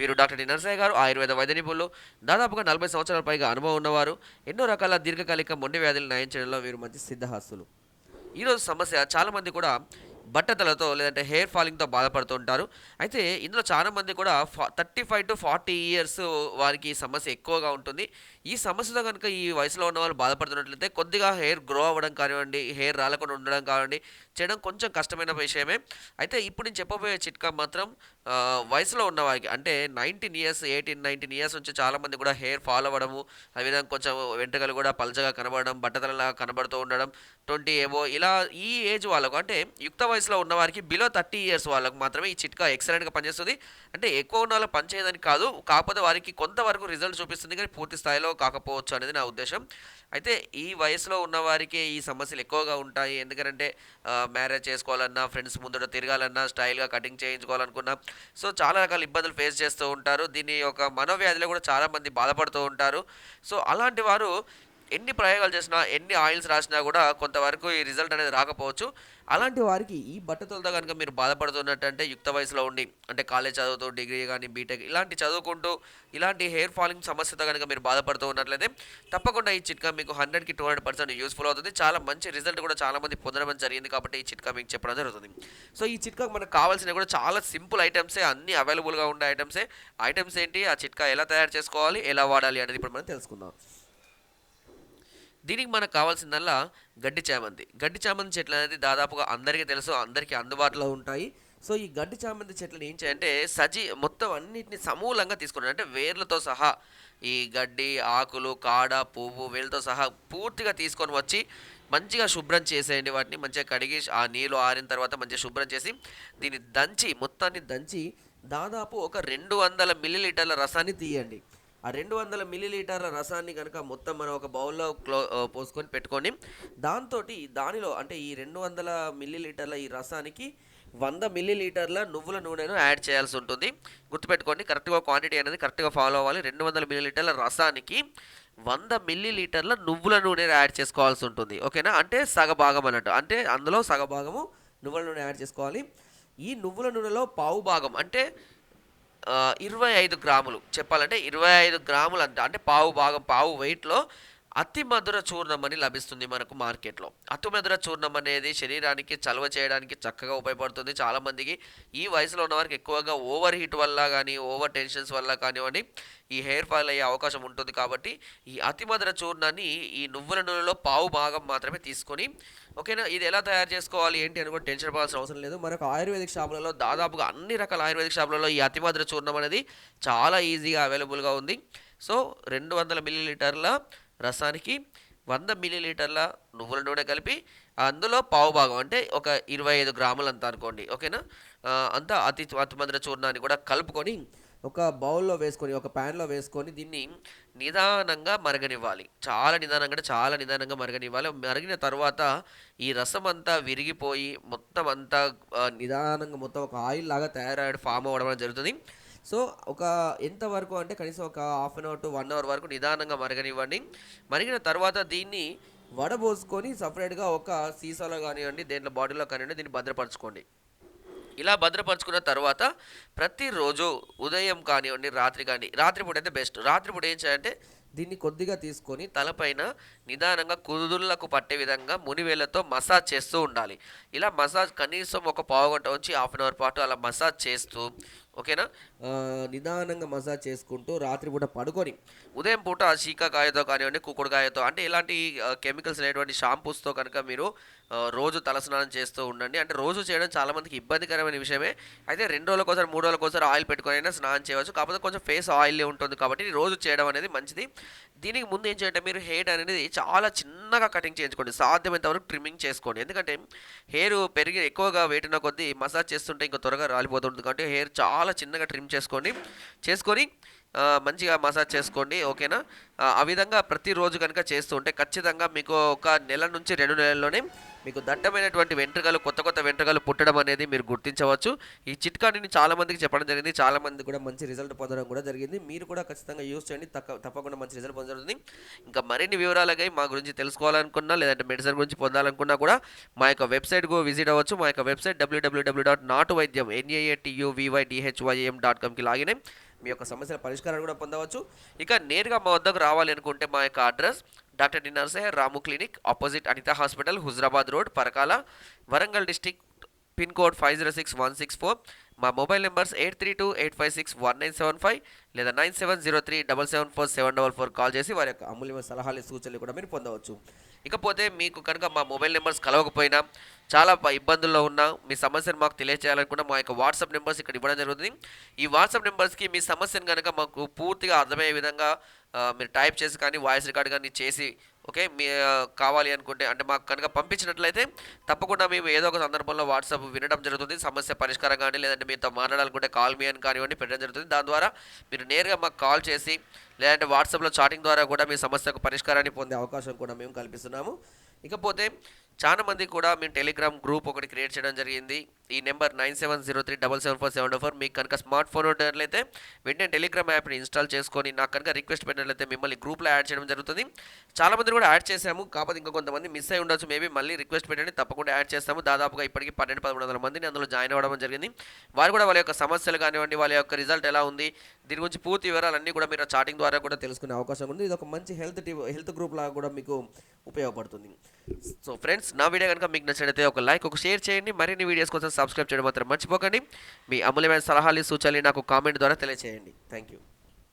వీరు డాక్టర్ నరసయ్య గారు ఆయుర్వేద వైద్య నిపుణులు. దాదాపుగా నలభై సంవత్సరాల పైగా అనుభవం ఉన్నవారు. ఎన్నో రకాల దీర్ఘకాలిక మొండి వ్యాధులు నయం చేయడంలో వీరు మంచి సిద్ధహాస్తులు. ఈరోజు సమస్య చాలామంది కూడా బట్టతలతో లేదంటే హెయిర్ ఫాలింగ్తో బాధపడుతూ ఉంటారు. అయితే ఇందులో చాలామంది కూడా ఫా thirty five to forty years వారికి ఈ సమస్య ఎక్కువగా ఉంటుంది. ఈ సమస్యతో కనుక ఈ వయసులో ఉన్న వాళ్ళు బాధపడుతున్నట్లయితే కొద్దిగా హెయిర్ గ్రో అవ్వడం కానివ్వండి హెయిర్ రాలకుండా ఉండడం కానివ్వండి చేయడం కొంచెం కష్టమైన విషయమే. అయితే ఇప్పుడు నేను చెప్పబోయే చిట్కా మాత్రం వయసులో ఉన్నవారికి అంటే nineteen years eighteen nineteen years నుంచి చాలామంది కూడా హెయిర్ ఫాల్ అవ్వడము అదేవిధంగా కొంచెం వెంట్రుకలు కూడా పలచగా కనబడడం బట్టతలలాగా కనబడుతూ ఉండడం ట్వంటీ ఏవో ఇలా ఈ ఏజ్ వాళ్ళకు అంటే యుక్త వయసులో ఉన్నవారికి బిలో థర్టీ ఇయర్స్ వాళ్ళకు మాత్రమే ఈ చిట్కా ఎక్సలెంట్గా పనిచేస్తుంది. అంటే ఎక్కువ ఉన్న వాళ్ళు పనిచేయదని కాదు కాకపోతే వారికి కొంతవరకు రిజల్ట్ చూపిస్తుంది కానీ పూర్తి స్థాయిలో కాకపోవచ్చు అనేది నా ఉద్దేశం. అయితే ఈ వయసులో ఉన్నవారికి ఈ సమస్యలు ఎక్కువగా ఉంటాయి. ఎందుకంటే మ్యారేజ్ చేసుకోవాలన్నా ఫ్రెండ్స్ ముందర తిరగాలన్నా స్టైల్గా కటింగ్ చేయించుకోవాలనుకున్నా. సో చాలా రకాల ఇబ్బందులు ఫేస్ చేస్తూ ఉంటారు. దీని యొక్క మనోవ్యాధిలో కూడా చాలామంది బాధపడుతూ ఉంటారు. సో అలాంటి వారు ఎన్ని ప్రయోగాలు చేసినా ఎన్ని ఆయిల్స్ రాసినా కూడా కొంతవరకు ఈ రిజల్ట్ అనేది రాకపోవచ్చు. అలాంటి వారికి ఈ బట్టతలతో కనుక మీరు బాధపడుతున్నట్టంటే యుక్త వయసులో ఉండి అంటే కాలేజ్ చదువుతూ డిగ్రీ కానీ బీటెక్ ఇలాంటి చదువుకుంటూ ఇలాంటి హెయిర్ ఫాలింగ్ సమస్యతో కనుక మీరు బాధపడుతూ ఉన్నట్లయితే తప్పకుండా ఈ చిట్కా మీకు హండ్రెడ్కి టూ హండ్రెడ్ పర్సెంట్ యూస్ఫుల్ అవుతుంది. చాలా మంచి రిజల్ట్ కూడా చాలా మంది పొందడం జరిగింది కాబట్టి ఈ చిట్కా మీకు చెప్పడం జరుగుతుంది. సో ఈ చిట్కా మనకు కావాల్సినవి కూడా చాలా సింపుల్ ఐటమ్సే అన్ని అవైలబుల్గా ఉండే ఐటమ్సే. ఐటమ్స్ ఏంటి? ఆ చిట్కా ఎలా తయారు చేసుకోవాలి? ఎలా వాడాలి? అనేది ఇప్పుడు మనం తెలుసుకుందాం. దీనికి మనకు కావాల్సిందల్లా గడ్డి చామంతి. గడ్డి చామంతి చెట్లు అనేది దాదాపుగా అందరికీ తెలుసు అందరికీ అందుబాటులో ఉంటాయి. సో ఈ గడ్డి చామంతి చెట్లను ఏం చేయాలంటే సజీ మొత్తం అన్నిటిని సమూలంగా తీసుకున్నాడు అంటే వేర్లతో సహా ఈ గడ్డి ఆకులు కాడ పువ్వు వేళ్ళతో సహా పూర్తిగా తీసుకొని వచ్చి మంచిగా శుభ్రం చేసేయండి వాటిని. మంచిగా కడిగి ఆ నీళ్ళు ఆరిన తర్వాత మంచిగా శుభ్రం చేసి దీన్ని దంచి మొత్తాన్ని దంచి దాదాపు ఒక రెండు వందల మిల్లీలీటర్ల రసాన్ని తీయండి. ఆ రెండు వందల మిల్లీలీటర్ల రసాన్ని కనుక మొత్తం మనం ఒక బౌల్లో క్లో పోసుకొని పెట్టుకొని దాంతో దానిలో అంటే ఈ రెండు వందల మిల్లీలీటర్ల ఈ రసానికి వంద మిల్లీలీటర్ల నువ్వుల నూనెను యాడ్ చేయాల్సి ఉంటుంది. గుర్తుపెట్టుకోండి కరెక్ట్గా క్వాంటిటీ అనేది కరెక్ట్గా ఫాలో అవ్వాలి. రెండు వందల మిల్లీలీటర్ల రసానికి వంద మిల్లీలీటర్ల నువ్వుల నూనె యాడ్ చేసుకోవాల్సి ఉంటుంది. ఓకేనా? అంటే సగభాగం అన్నట్టు. అంటే అందులో సగభాగము నువ్వుల నూనె యాడ్ చేసుకోవాలి. ఈ నువ్వుల నూనెలో పావు భాగం అంటే ఇరవై ఐదు గ్రాములు. చెప్పాలంటే ఇరవై ఐదు గ్రాములు అంట. అంటే పావు భాగం పావు వెయిట్లో అతి మధుర చూర్ణం అని లభిస్తుంది మనకు మార్కెట్లో. అతి మధుర చూర్ణం అనేది శరీరానికి చలవ చేయడానికి చక్కగా ఉపయోగపడుతుంది. చాలామందికి ఈ వయసులో ఉన్నవారికి ఎక్కువగా ఓవర్ హీట్ వల్ల కానీ ఓవర్ టెన్షన్స్ వల్ల కానివ్వండి ఈ హెయిర్ ఫాల్ అయ్యే అవకాశం ఉంటుంది కాబట్టి ఈ అతి మధుర చూర్ణాన్ని ఈ నువ్వుల నూనెలో పావు భాగం మాత్రమే తీసుకొని ఓకేనా ఇది ఎలా తయారు చేసుకోవాలి ఏంటి అని కూడా టెన్షన్ పడాల్సిన అవసరం లేదు. మనకు ఆయుర్వేదిక్ షాపులలో దాదాపుగా అన్ని రకాల ఆయుర్వేదిక్ షాపులలో ఈ అతిమధుర చూర్ణం అనేది చాలా ఈజీగా అవైలబుల్గా ఉంది. సో రెండు వందల మిల్లీలీటర్ల రసానికి వంద మిల్లీలీటర్ల నువ్వుల నూనె కలిపి అందులో పావు భాగం అంటే ఒక ఇరవై ఐదు గ్రాములు అంత అనుకోండి ఓకేనా? అంతా అతి అతిమంద్ర చూర్ణాన్ని కూడా కలుపుకొని ఒక బౌల్లో వేసుకొని ఒక ప్యాన్లో వేసుకొని దీన్ని నిదానంగా మరగనివ్వాలి. చాలా నిదానంగా అంటే చాలా నిదానంగా మరగనివ్వాలి. మరిగిన తర్వాత ఈ రసం అంతా విరిగిపోయి మొత్తం అంతా నిదానంగా మొత్తం ఒక ఆయిల్ లాగా తయారయ్యడం ఫామ్ అవ్వడం జరుగుతుంది. సో ఒక ఎంతవరకు అంటే కనీసం ఒక half an hour to one hour వరకు నిదానంగా మరగనివ్వండి. మరిగిన తర్వాత దీన్ని వడబోసుకొని సపరేట్గా ఒక సీసాలో కానివ్వండి దేంట్లో బాటిల్లో కానివ్వండి దీన్ని భద్రపరచుకోండి. ఇలా భద్రపరచుకున్న తర్వాత ప్రతిరోజు ఉదయం కానివ్వండి రాత్రి కానీ రాత్రిపూట అయితే బెస్ట్ రాత్రిపూట ఏం చేయాలంటే దీన్ని కొద్దిగా తీసుకొని తలపైన నిదానంగా కుదుళ్ళకు పట్టే విధంగా మునివేళ్ళతో మసాజ్ చేస్తూ ఉండాలి. ఇలా మసాజ్ కనీసం ఒక పావు గంట నుంచి హాఫ్ అన్ అవర్ పాటు అలా మసాజ్ చేస్తూ ఓకేనా? నిదానంగా మసాజ్ చేసుకుంటూ రాత్రిపూట పడుకొని ఉదయం పూట శీకాకాయతో కానివ్వండి కుక్కుడుకాయతో అంటే ఇలాంటి కెమికల్స్ అనేటువంటి షాంపూస్తో కనుక మీరు రోజు తలస్నానం చేస్తూ ఉండండి. అంటే రోజు చేయడం చాలామందికి ఇబ్బందికరమైన విషయమే. అయితే రెండు రోజులకోసారి మూడు రోజులకోసారి ఆయిల్ పెట్టుకొని అయినా స్నానం చేయవచ్చు. కాకపోతే కొంచెం ఫేస్ ఆయిల్ ఉంటుంది కాబట్టి రోజు చేయడం అనేది మంచిది. దీనికి ముందు ఏం చేయంటే మీరు హెయిర్ అనేది చాలా చిన్నగా కటింగ్ చేయించుకోండి. సాధ్యమైనంత వరకు ట్రిమ్మింగ్ చేసుకోండి. ఎందుకంటే హెయిర్ పెరిగి ఎక్కువగా వేటిన కొద్దీ మసాజ్ చేస్తుంటే ఇంకా త్వరగా రాలిపోతుంటుంది. కాబట్టి హెయిర్ చాలా చిన్నగా ట్రిమ్ చేసుకోండి చేసుకొని మంచిగా మసాజ్ చేసుకోండి ఓకేనా? ఆ, ఆ విధంగా ప్రతిరోజు కనుక చేస్తూ ఉంటే ఖచ్చితంగా మీకు ఒక నెల నుంచి రెండు నెలల్లోనే మీకు దట్టమైనటువంటి వెంట్రుకలు కొత్త కొత్త వెంట్రుకలు పుట్టడం అనేది మీరు గుర్తించవచ్చు. ఈ చిట్కాని చాలామందికి చాలా మందికి చెప్పడం జరిగింది. చాలా మంది కూడా మంచి రిజల్ట్ పొందడం కూడా జరిగింది. మీరు కూడా ఖచ్చితంగా యూస్ చేయండి. తక్క తప్పకుండా మంచి రిజల్ట్ పొందడం ఇంకా మరిన్ని వివరాలకై మా గురించి తెలుసుకోవాలనుకున్నా లేదంటే మెడిసిన్ గురించి పొందాలనుకున్నా కూడా మా యొక్క వెబ్సైట్కు విజిట్ అవ్వచ్చు. మా యొక్క వెబ్సైట్ డబ్ల్యూడబ్ల్యూడబ్ల్యూ డాట్ నాటు వైద్యం ఎన్ఏఏటియువివైడిహెచ్వైఎం డాట్ కామ్కి లాగిన్ మీ యొక్క సమస్యల పరిష్కారాన్ని కూడా పొందవచ్చు. ఇక నేరుగా మా వద్దకు రావాలి అనుకుంటే మా యొక్క address doctor D Ramu clinic opposite Anitha hospital Huzurabad road Parakala Warangal district pin code five zero six one six four మా mobile numbers eight three two eight five six one nine seven five లేదా nine seven zero three double seven four seven double four call చేసి వారి యొక్క అమూల్యమైన సలహాలు సూచనలు కూడా మీరు పొందవచ్చు. ఇకపోతే మీకు కనుక మా మొబైల్ నెంబర్స్ కలవకపోయినా చాలా ఇబ్బందుల్లో ఉన్నా. మీ సమస్యను మాకు తెలియచేయాలనుకున్న మా యొక్క వాట్సాప్ నెంబర్స్ ఇక్కడ ఇవ్వడం జరుగుతుంది. ఈ వాట్సాప్ నెంబర్స్కి మీ సమస్యను కనుక మాకు పూర్తిగా అర్థమయ్యే విధంగా మీరు టైప్ చేసి కానీ వాయిస్ రికార్డ్ కానీ చేసి ఓకే మీ కావాలి అనుకుంటే అంటే మాకు కనుక పంపించినట్లయితే తప్పకుండా మేము ఏదో ఒక సందర్భంలో వాట్సాప్ వినడం జరుగుతుంది. సమస్య పరిష్కారం కానీ లేదంటే మీతో మాట్లాడాలనుకుంటే కాల్ మీ అని కానివ్వండి పెట్టడం జరుగుతుంది. దాని ద్వారా మీరు నేరుగా మాకు కాల్ చేసి లేదంటే వాట్సాప్లో చాటింగ్ ద్వారా కూడా మీ సమస్యకు పరిష్కారాన్ని పొందే అవకాశం కూడా మేము కల్పిస్తున్నాము. ఇకపోతే చాలా మంది కూడా మేము టెలిగ్రామ్ గ్రూప్ ఒకటి క్రియేట్ చేయడం జరిగింది. ఈ number nine seven zero three double seven four seven four. మీకు కనుక స్మార్ట్ ఫోన్ ఉన్నట్లయితే వెంటనే టెలిగ్రామ్ యాప్ని ఇన్స్టాల్ చేసుకొని నాకు కనుక రిక్వెస్ట్ పెట్టినట్లయితే మిమ్మల్ని గ్రూప్లో యాడ్ చేయడం జరుగుతుంది. చాలా మంది కూడా యాడ్ చేశాము కాకపోతే ఇంకా కొంతమంది మిస్ అయి ఉండొచ్చు. మేబీ మళ్ళీ రిక్వెస్ట్ పెట్టండి తప్పకుండా యాడ్ చేస్తాము. దాదాపుగా ఇప్పటికి పన్నెండు పదమూడు వందల మందిని అందులో జాయిన్ అవ్వడం జరిగింది. వారు కూడా వాళ్ళ యొక్క సమస్యలు కానివ్వండి వాళ్ళ యొక్క రిజల్ట్ ఎలా ఉంది దీని గురించి పూర్తి వివరాలన్నీ కూడా మీరు చాటింగ్ ద్వారా కూడా తెలుసుకునే అవకాశం ఉంది. ఇది ఒక మంచి హెల్త్ హెల్త్ గ్రూప్ లాగా కూడా మీకు ఉపయోగపడుతుంది. సో ఫ్రెండ్స్ నా వీడియో కనుక మీకు నచ్చినట్లయితే ఒక లైక్ ఒక షేర్ చేయండి. మరిన్ని వీడియోస్ కోసం సబ్స్క్రైబ్ చేయడం మాత్రం మర్చిపోకండి. మీ అమూల్యమైన సలహాలు సూచనలు నాకు కామెంట్ ద్వారా తెలియజేయండి థ్యాంక్ యూ